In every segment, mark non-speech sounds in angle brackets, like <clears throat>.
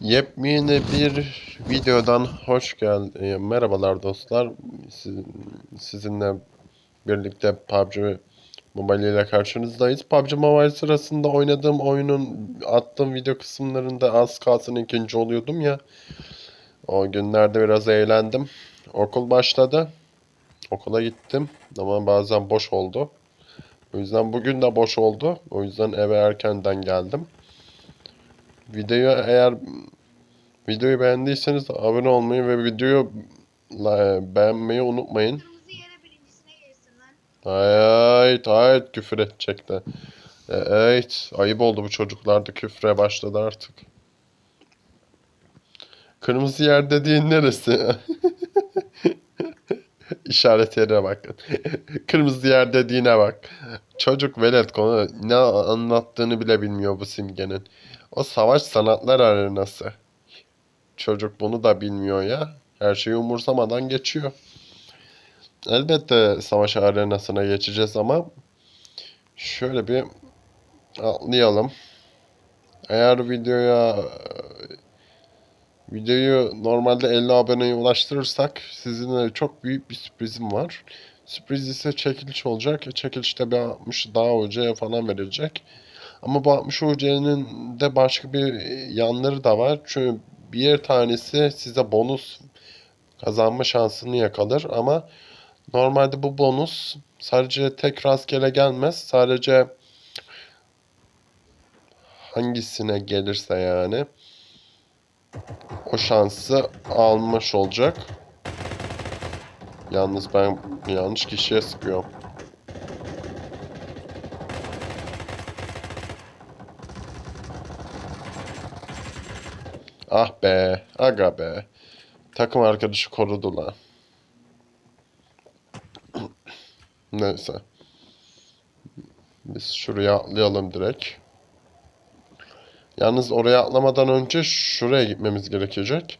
Yepyeni bir videodan hoş geldiniz. Merhabalar dostlar. Siz- Sizinle birlikte PUBG Mobile ile karşınızdayız. PUBG Mobile sırasında oynadığım oyunun attığım video kısımlarında az kalsın ikinci oluyordum ya. O günlerde biraz eğlendim. Okul başladı. Okula gittim ama bazen boş oldu. O yüzden bugün de boş oldu. O yüzden eve erkenden geldim. Videoyu eğer Videoyu beğendiyseniz abone olmayı ve videoyu beğenmeyi unutmayın. Hayt hayt küfür edecek de. E, Evet ayıp oldu bu çocuklar da küfre başladı artık. Kırmızı yer dediğin neresi? <laughs> İşaret yerine bakın. Kırmızı yer dediğine bak. Çocuk velet konu ne anlattığını bile bilmiyor bu simgenin. O savaş sanatlar arenası. Çocuk bunu da bilmiyor ya. Her şeyi umursamadan geçiyor. Elbette savaş arenasına geçeceğiz ama şöyle bir atlayalım. Eğer videoya videoyu normalde 50 aboneye ulaştırırsak sizinle çok büyük bir sürprizim var. Sürpriz ise çekiliş olacak. Çekilişte bir 60 daha hocaya falan verilecek. Ama bu 60 hocanın de başka bir yanları da var. Çünkü bir tanesi size bonus kazanma şansını yakalar ama normalde bu bonus sadece tek rastgele gelmez. Sadece hangisine gelirse yani o şansı almış olacak. Yalnız ben yanlış kişiye sıkıyorum. Ah be, aga be. Takım arkadaşı korudu lan. <clears throat> Neyse. Biz şuraya atlayalım direkt. Yalnız oraya atlamadan önce şuraya gitmemiz gerekecek.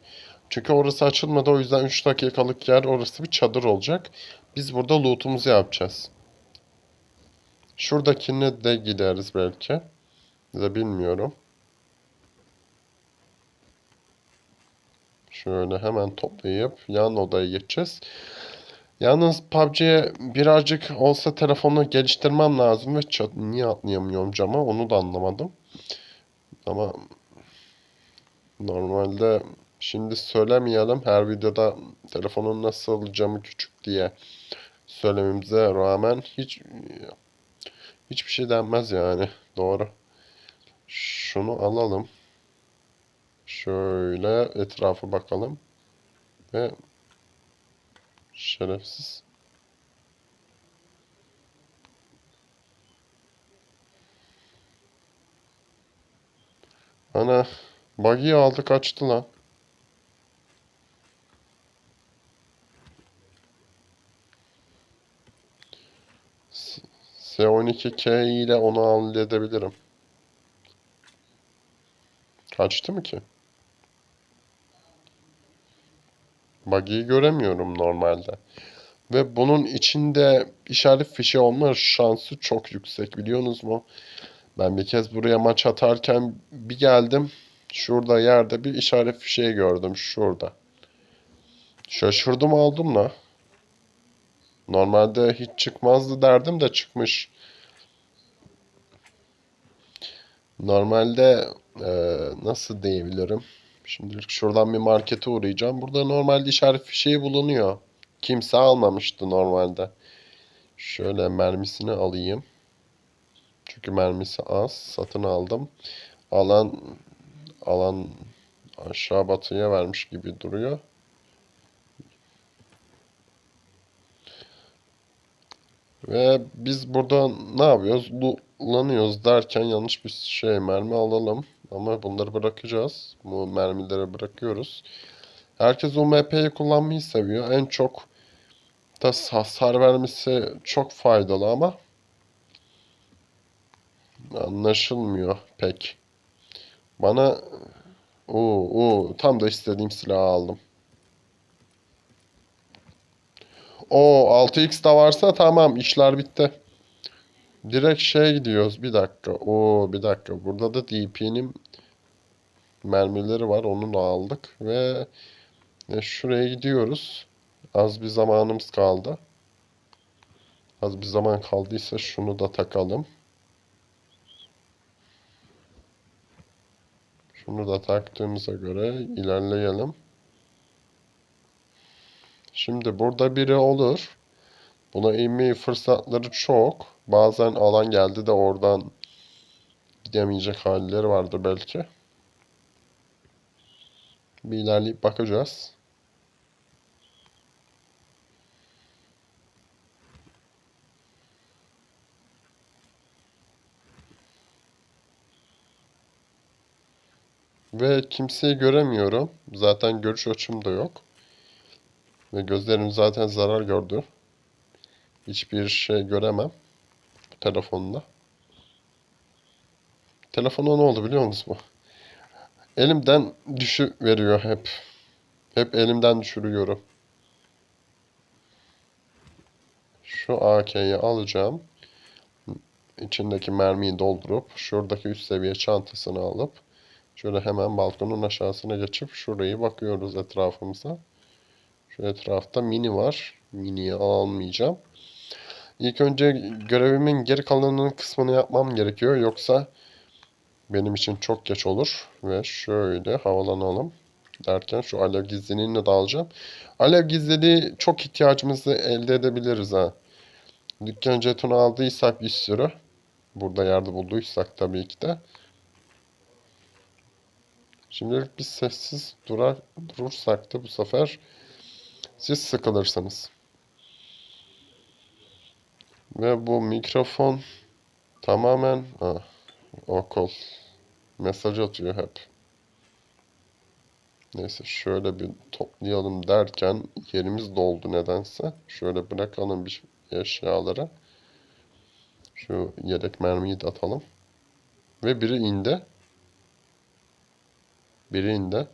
Çünkü orası açılmadı o yüzden 3 dakikalık yer orası bir çadır olacak. Biz burada loot'umuzu yapacağız. Şuradakine de gideriz belki. Ya bilmiyorum. Şöyle hemen toplayıp yan odaya geçeceğiz. Yalnız PUBG'ye birazcık olsa telefonu geliştirmem lazım ve çat niye atlayamıyorum cama onu da anlamadım. Ama normalde şimdi söylemeyelim her videoda telefonun nasıl camı küçük diye söylememize rağmen hiç hiçbir şey denmez yani. Doğru. Şunu alalım. Şöyle etrafa bakalım. Ve şerefsiz. Ana buggy'i aldı kaçtı lan. S- S12K ile onu halledebilirim. Kaçtı mı ki? Buggy'yi göremiyorum normalde. Ve bunun içinde işaret fişi olma şansı çok yüksek biliyorsunuz mu? Ben bir kez buraya maç atarken bir geldim. Şurada yerde bir işaret fişeği gördüm. Şurada. Şaşırdım aldım la. Normalde hiç çıkmazdı derdim de çıkmış. Normalde eee, nasıl diyebilirim? Şimdilik şuradan bir markete uğrayacağım. Burada normalde işaret fişeği bulunuyor. Kimse almamıştı normalde. Şöyle mermisini alayım. Çünkü mermisi az. Satın aldım. Alan alan aşağı batıya vermiş gibi duruyor. Ve biz burada ne yapıyoruz? Lootlanıyoruz derken yanlış bir şey mermi alalım. Ama bunları bırakacağız. Bu mermileri bırakıyoruz. Herkes UMP'yi kullanmayı seviyor. En çok da hasar vermesi çok faydalı ama anlaşılmıyor pek. Bana Oo, oo, tam da istediğim silahı aldım. O 6x da varsa tamam işler bitti. Direkt şey gidiyoruz. Bir dakika. Oo bir dakika. Burada da DP'nin mermileri var. Onu aldık ve e, şuraya gidiyoruz. Az bir zamanımız kaldı. Az bir zaman kaldıysa şunu da takalım. Şunu da taktığımıza göre ilerleyelim. Şimdi burada biri olur. Buna inmeyi fırsatları çok. Bazen alan geldi de oradan gidemeyecek halleri vardı belki. Bir ilerleyip bakacağız. Ve kimseyi göremiyorum. Zaten görüş açım da yok. Ve gözlerim zaten zarar gördü. Hiçbir şey göremem bu telefonda. Telefona ne oldu biliyor musunuz mu? Elimden düşü veriyor hep. Hep elimden düşürüyorum. Şu AK'yi alacağım. İçindeki mermiyi doldurup şuradaki üst seviye çantasını alıp şöyle hemen balkonun aşağısına geçip şurayı bakıyoruz etrafımıza. Şu etrafta mini var. Mini'yi almayacağım. İlk önce görevimin geri kalanının kısmını yapmam gerekiyor. Yoksa benim için çok geç olur. Ve şöyle havalanalım derken şu alev gizliliğini de alacağım. Alev gizliliği çok ihtiyacımızı elde edebiliriz ha. Dükkan jetonu aldıysak bir sürü. Burada yerde bulduysak tabii ki de. Şimdilik biz sessiz durar, durursak da bu sefer siz sıkılırsınız. Ve bu mikrofon tamamen ah, okul mesaj atıyor hep. Neyse şöyle bir toplayalım derken yerimiz doldu nedense. Şöyle bırakalım bir eşyaları. Şu yedek mermiyi de atalım. Ve biri indi. Biri indi.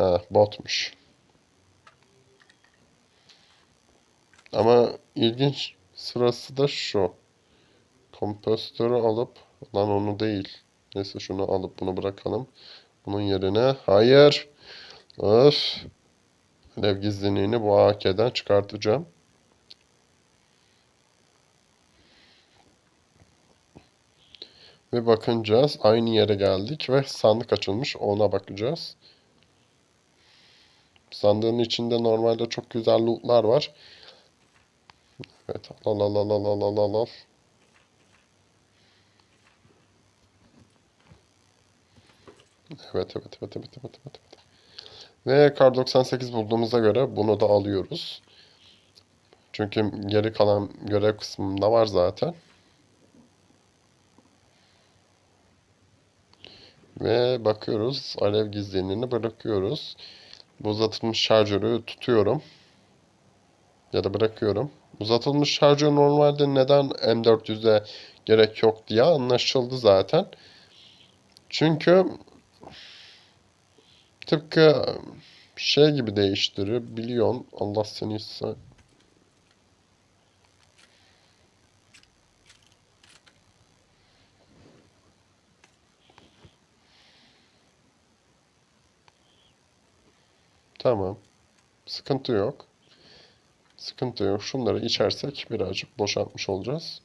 Ha, botmuş. Ama ilginç sırası da şu. Kompostörü alıp, lan onu değil. Neyse şunu alıp bunu bırakalım. Bunun yerine, hayır. Öf. Alev gizliliğini bu AK'den çıkartacağım. Ve bakacağız. Aynı yere geldik ve sandık açılmış. Ona bakacağız. Sandığın içinde normalde çok güzel lootlar var. Evet. Al al al al al al al al. Evet evet evet evet evet evet. evet. Ve kar 98 bulduğumuza göre bunu da alıyoruz. Çünkü geri kalan görev kısmında var zaten. Ve bakıyoruz. Alev gizliliğini bırakıyoruz. Bu uzatılmış şarjörü tutuyorum. Ya da bırakıyorum. Uzatılmış şarjör normalde neden M400'e gerek yok diye anlaşıldı zaten. Çünkü tıpkı şey gibi değiştirir. Biliyorsun. Allah seni Tamam. Sıkıntı yok. Sıkıntı yok. Şunları içersek birazcık boşaltmış olacağız.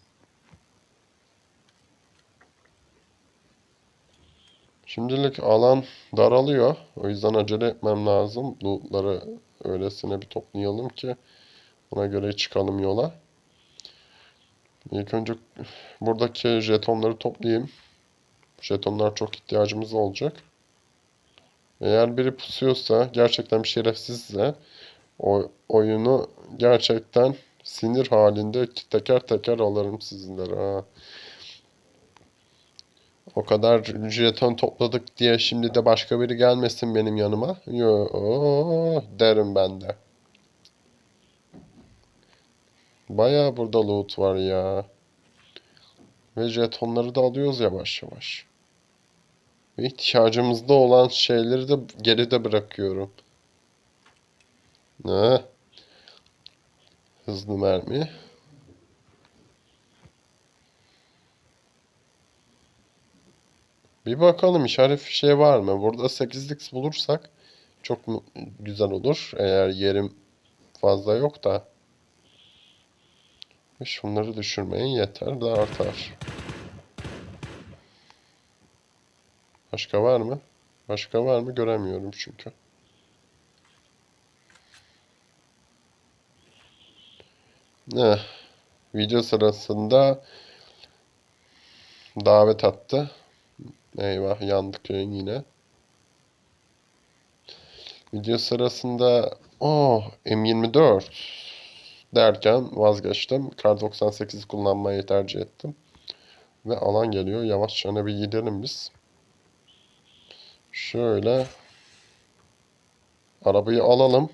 Şimdilik alan daralıyor. O yüzden acele etmem lazım. Lootları öylesine bir toplayalım ki ona göre çıkalım yola. İlk önce buradaki jetonları toplayayım. Jetonlar çok ihtiyacımız olacak. Eğer biri pusuyorsa, gerçekten bir şerefsizse o oyunu gerçekten sinir halinde teker teker alırım sizlere ha. O kadar jeton topladık diye şimdi de başka biri gelmesin benim yanıma. Yo derim ben de. Baya burada loot var ya. Ve jetonları da alıyoruz yavaş yavaş. Ve ihtiyacımızda olan şeyleri de geride bırakıyorum. Ne? Hızlı mermi. Bir bakalım işaret şey var mı? Burada 8x bulursak çok güzel olur. Eğer yerim fazla yok da. Şunları düşürmeye yeter de artar. Başka var mı? Başka var mı? Göremiyorum çünkü. Eh, video sırasında davet attı. Eyvah yandık yayın yine. Video sırasında oh M24 derken vazgeçtim. Kar 98 kullanmayı tercih ettim. Ve alan geliyor. Yavaşça bir gidelim biz. Şöyle arabayı alalım.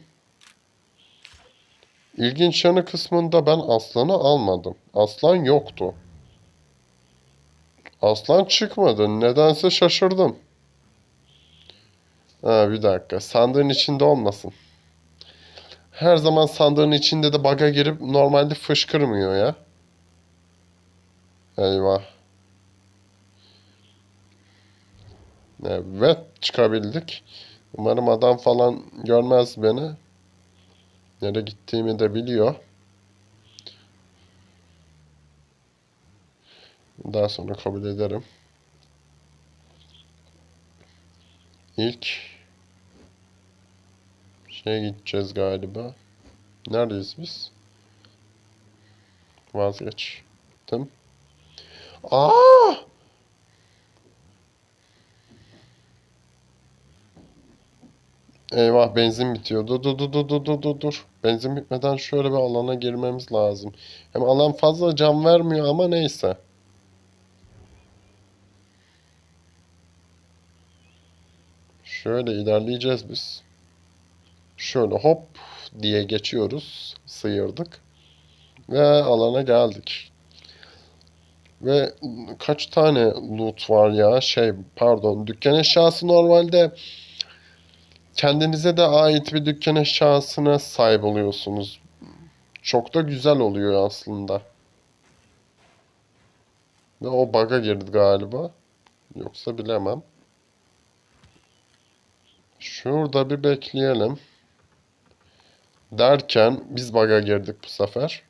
İlginç yanı kısmında ben aslanı almadım. Aslan yoktu. Aslan çıkmadı. Nedense şaşırdım. Ha, bir dakika. Sandığın içinde olmasın. Her zaman sandığın içinde de baga girip normalde fışkırmıyor ya. Eyvah. Evet çıkabildik. Umarım adam falan görmez beni. Nereye gittiğimi de biliyor. Daha sonra kabul ederim. İlk şeye gideceğiz galiba. Neredeyiz biz? Vazgeçtim. Aa! Eyvah benzin bitiyor. Dur dur dur dur dur dur dur dur. Benzin bitmeden şöyle bir alana girmemiz lazım. Hem alan fazla can vermiyor ama neyse. Şöyle ilerleyeceğiz biz. Şöyle hop diye geçiyoruz. Sıyırdık. Ve alana geldik. Ve kaç tane loot var ya? Şey pardon. Dükkan eşyası normalde kendinize de ait bir dükkan eşyasına sahip oluyorsunuz. Çok da güzel oluyor aslında. Ve o bug'a girdi galiba. Yoksa bilemem. Şurada bir bekleyelim. Derken biz bug'a girdik bu sefer.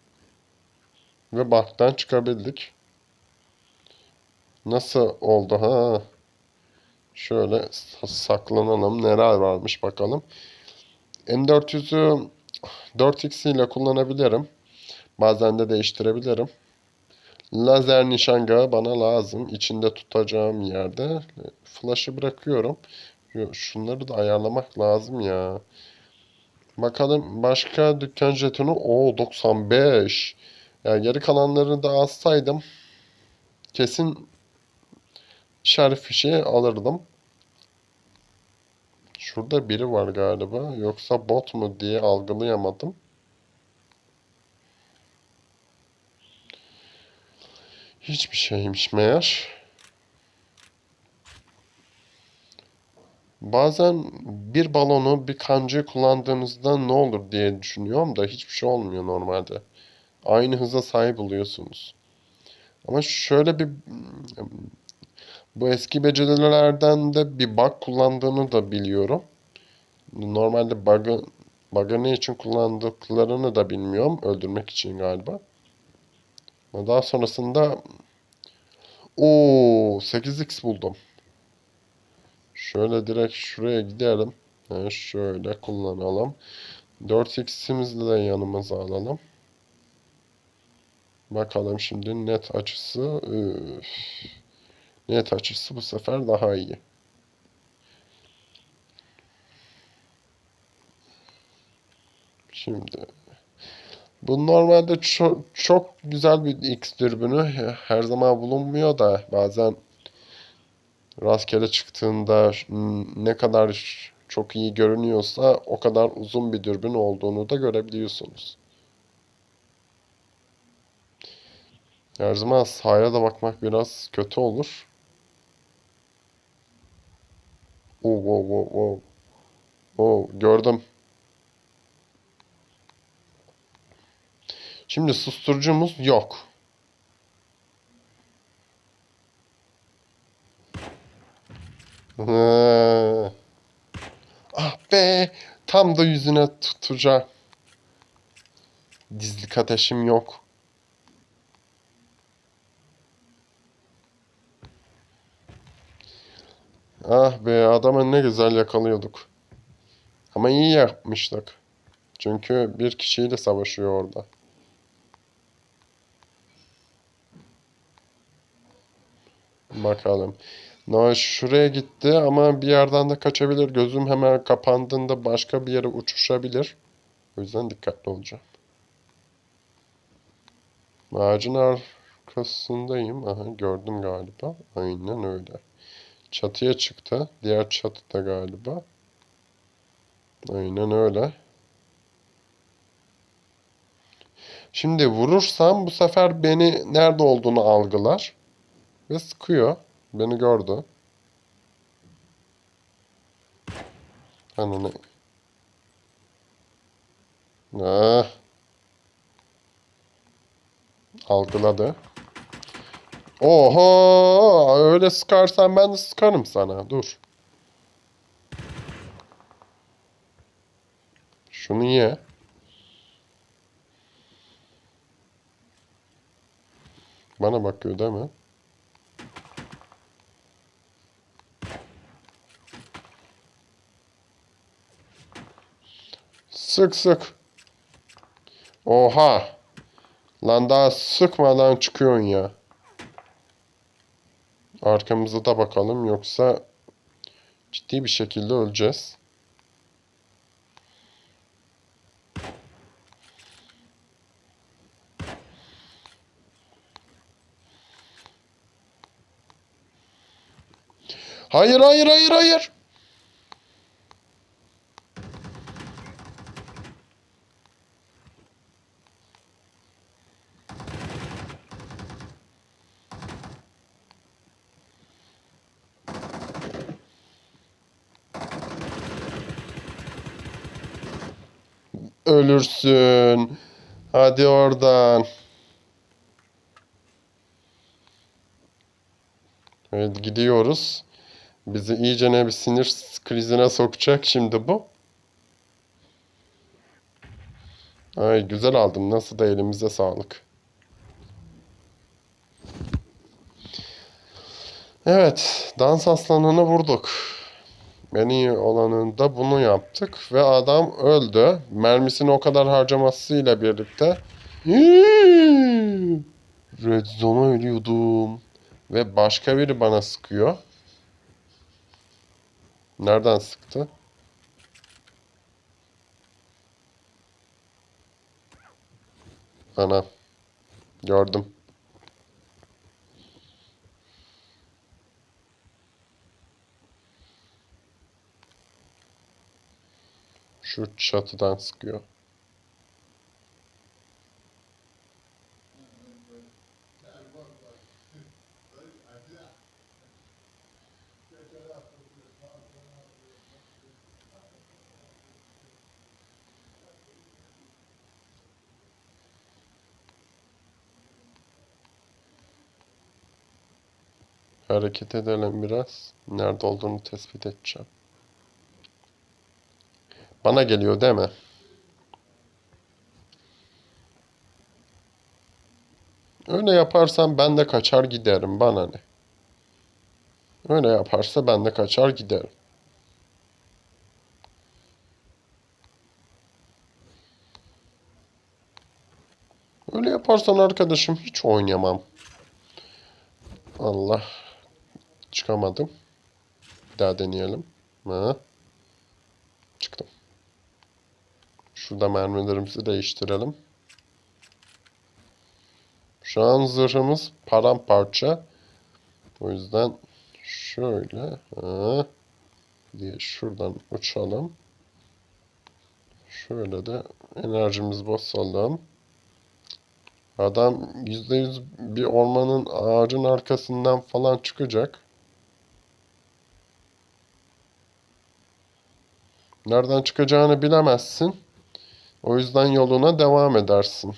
Ve bug'dan çıkabildik. Nasıl oldu ha? Şöyle sa- saklanalım. Neler varmış bakalım. M400'ü 4x ile kullanabilirim. Bazen de değiştirebilirim. Lazer nişangahı bana lazım. İçinde tutacağım yerde. Flash'ı bırakıyorum. Yo, Şunları da ayarlamak lazım ya. Bakalım başka dükkan jetonu. O 95. Yani geri kalanları da alsaydım kesin işaret fişeği alırdım. Şurada biri var galiba. Yoksa bot mu diye algılayamadım. Hiçbir şeymiş meğer. Bazen bir balonu bir kancayı kullandığınızda ne olur diye düşünüyorum da hiçbir şey olmuyor normalde. Aynı hıza sahip oluyorsunuz. Ama şöyle bir bu eski becerilerden de bir bug kullandığını da biliyorum. Normalde bug'ı bug'ı ne için kullandıklarını da bilmiyorum. Öldürmek için galiba. Daha sonrasında o 8x buldum. Şöyle direkt şuraya gidelim. Ha, şöyle kullanalım. 4x'imizi de yanımıza alalım. Bakalım şimdi net açısı. Üf. Net açısı bu sefer daha iyi. Şimdi bu normalde çok, çok güzel bir X dürbünü. Her zaman bulunmuyor da bazen rastgele çıktığında ne kadar çok iyi görünüyorsa o kadar uzun bir dürbün olduğunu da görebiliyorsunuz. Her zaman sağa da bakmak biraz kötü olur. Oo, wow, wow, wow. Oo, gördüm. Şimdi susturucumuz yok. Hı. Ah be! Tam da yüzüne tutacak. Dizlik ateşim yok. Ah be adamı ne güzel yakalıyorduk. Ama iyi yapmıştık. Çünkü bir kişiyle savaşıyor orada. Bakalım. No, şuraya gitti ama bir yerden de kaçabilir. Gözüm hemen kapandığında başka bir yere uçuşabilir. O yüzden dikkatli olacağım. Ağacın arkasındayım. Aha gördüm galiba. Aynen öyle. Çatıya çıktı. Diğer çatıda galiba. Aynen öyle. Şimdi vurursam bu sefer beni nerede olduğunu algılar. Ve sıkıyor. Beni gördü. Ananı. Ah. Algıladı. Oho! Öyle sıkarsan ben de sıkarım sana. Dur. Şunu ye. Bana bakıyor değil mi? Sık sık. Oha. Lan daha sıkmadan çıkıyorsun ya. Arkamıza da bakalım yoksa ciddi bir şekilde öleceğiz. Hayır hayır hayır hayır. Ölürsün. Hadi oradan. Evet gidiyoruz. Bizi iyice ne bir sinir krizine sokacak şimdi bu. Ay güzel aldım. Nasıl da elimize sağlık. Evet, dans aslanını vurduk. En olanında bunu yaptık ve adam öldü. Mermisini o kadar harcamasıyla birlikte Red Zone'a ölüyordum. Ve başka biri bana sıkıyor. Nereden sıktı? Ana. Gördüm. Şu çatıdan sıkıyor. Hareket edelim biraz. Nerede olduğunu tespit edeceğim. Bana geliyor değil mi? Öyle yaparsam ben de kaçar giderim. Bana ne? Öyle yaparsa ben de kaçar giderim. Öyle yaparsan arkadaşım hiç oynayamam. Allah. Çıkamadım. Bir daha deneyelim. Ha. Çıktım. Şurada mermilerimizi değiştirelim. Şu an zırhımız paramparça. O yüzden şöyle diye şuradan uçalım. Şöyle de enerjimizi basalım. Adam %100 bir ormanın ağacın arkasından falan çıkacak. Nereden çıkacağını bilemezsin. O yüzden yoluna devam edersin.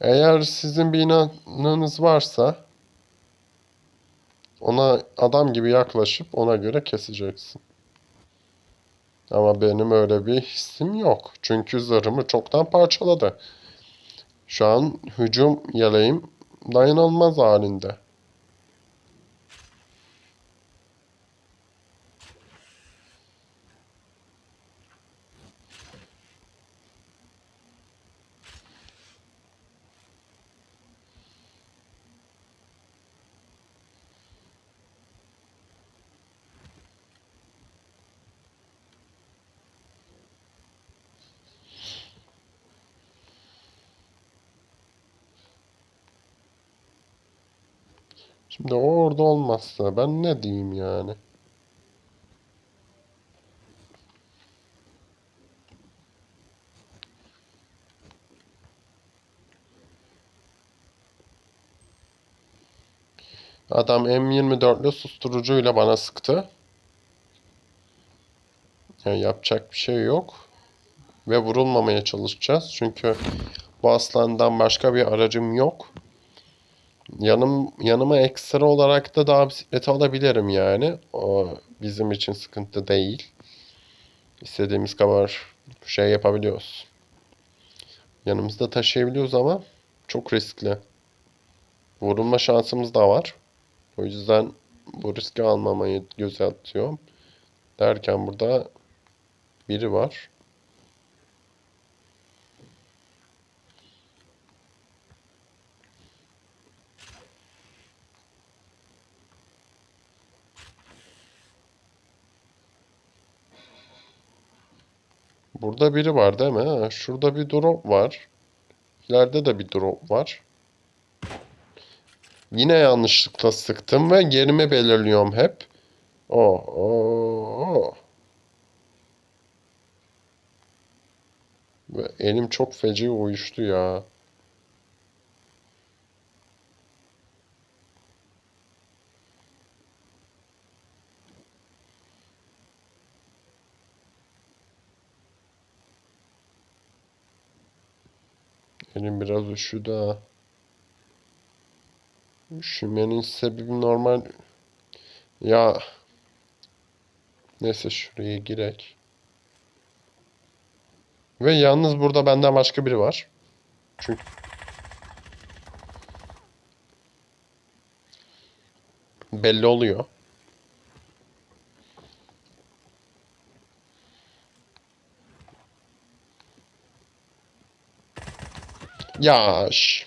Eğer sizin bir inanınız varsa Ona adam gibi yaklaşıp ona göre keseceksin. Ama benim öyle bir hissim yok. Çünkü zırhımı çoktan parçaladı. Şu an hücum yeleğim dayanılmaz halinde. Şimdi o orada olmazsa ben ne diyeyim yani? Adam M24'lü susturucuyla bana sıktı. Yani yapacak bir şey yok. Ve vurulmamaya çalışacağız. Çünkü bu aslandan başka bir aracım yok. Yanım yanıma ekstra olarak da daha bisikleti alabilirim yani. O bizim için sıkıntı değil. İstediğimiz kadar şey yapabiliyoruz. Yanımızda taşıyabiliyoruz ama çok riskli. Vurulma şansımız da var. O yüzden bu riski almamayı göze atıyorum. Derken burada biri var. Burada biri var değil mi? Ha, şurada bir drop var. İleride de bir drop var. Yine yanlışlıkla sıktım ve yerimi belirliyorum hep. Oh, oh, oh. Ve elim çok feci uyuştu ya. Üşüdü ha. Üşümenin sebebi normal. Ya. Neyse şuraya girek. Ve yalnız burada benden başka biri var. Çünkü belli oluyor. Yaş.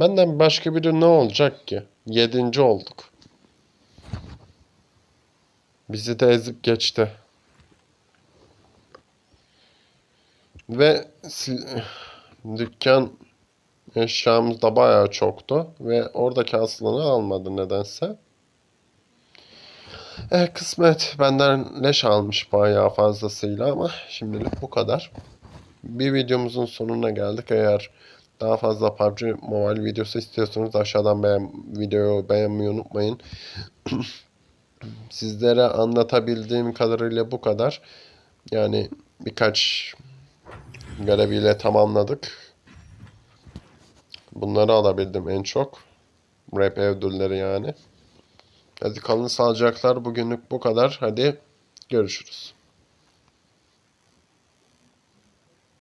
Benden başka biri ne olacak ki? Yedinci olduk. Bizi de ezip geçti. Ve dükkan eşyamız da bayağı çoktu. Ve oradaki aslanı almadı nedense. E, kısmet benden leş almış bayağı fazlasıyla ama şimdilik bu kadar. Bir videomuzun sonuna geldik. Eğer daha fazla PUBG Mobile videosu istiyorsanız aşağıdan beğen videoyu beğenmeyi unutmayın. <clears throat> Sizlere anlatabildiğim kadarıyla bu kadar. Yani birkaç göreviyle tamamladık. Bunları alabildim en çok. Rap ödülleri yani. Hadi kalın sağlıcaklar. Bugünlük bu kadar. Hadi görüşürüz.